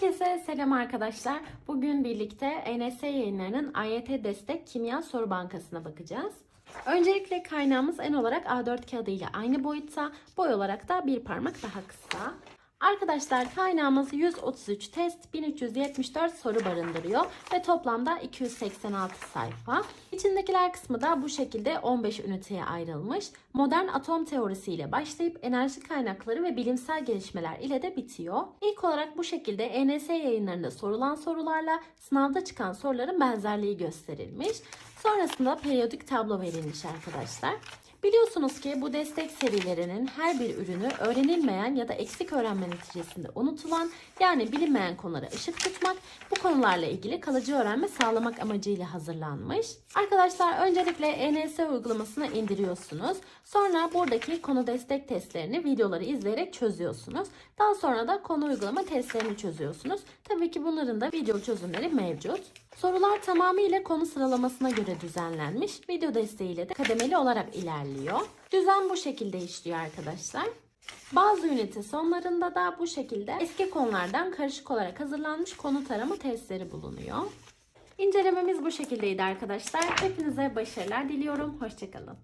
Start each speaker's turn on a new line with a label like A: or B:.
A: Herkese selam arkadaşlar. Bugün birlikte ENS yayınlarının AYT Destek Kimya Soru Bankası'na bakacağız. Öncelikle kaynağımız en olarak A4 kağıdı ile aynı boyutta, boy olarak da bir parmak daha kısa. Arkadaşlar kaynağımız 133 test 1374 soru barındırıyor ve toplamda 286 sayfa. İçindekiler kısmı da bu şekilde 15 üniteye ayrılmış. Modern atom teorisiyle başlayıp enerji kaynakları ve bilimsel gelişmeler ile de bitiyor. İlk olarak bu şekilde ENS yayınlarında sorulan sorularla sınavda çıkan soruların benzerliği gösterilmiş. Sonrasında periyodik tablo verilmiş arkadaşlar. Biliyorsunuz ki bu destek serilerinin her bir ürünü öğrenilmeyen ya da eksik öğrenme neticesinde unutulan yani bilinmeyen konulara ışık tutmak, bu konularla ilgili kalıcı öğrenme sağlamak amacıyla hazırlanmış. Arkadaşlar öncelikle ENS uygulamasını indiriyorsunuz. Sonra buradaki konu destek testlerini videoları izleyerek çözüyorsunuz. Daha sonra da konu uygulama testlerini çözüyorsunuz. Tabii ki bunların da video çözümleri mevcut. Sorular tamamıyla konu sıralamasına göre düzenlenmiş. Video desteğiyle de kademeli olarak ilerliyor. Düzen bu şekilde işliyor arkadaşlar. Bazı ünite sonlarında da bu şekilde eski konulardan karışık olarak hazırlanmış konu tarama testleri bulunuyor. İncelememiz bu şekildeydi arkadaşlar. Hepinize başarılar diliyorum. Hoşçakalın.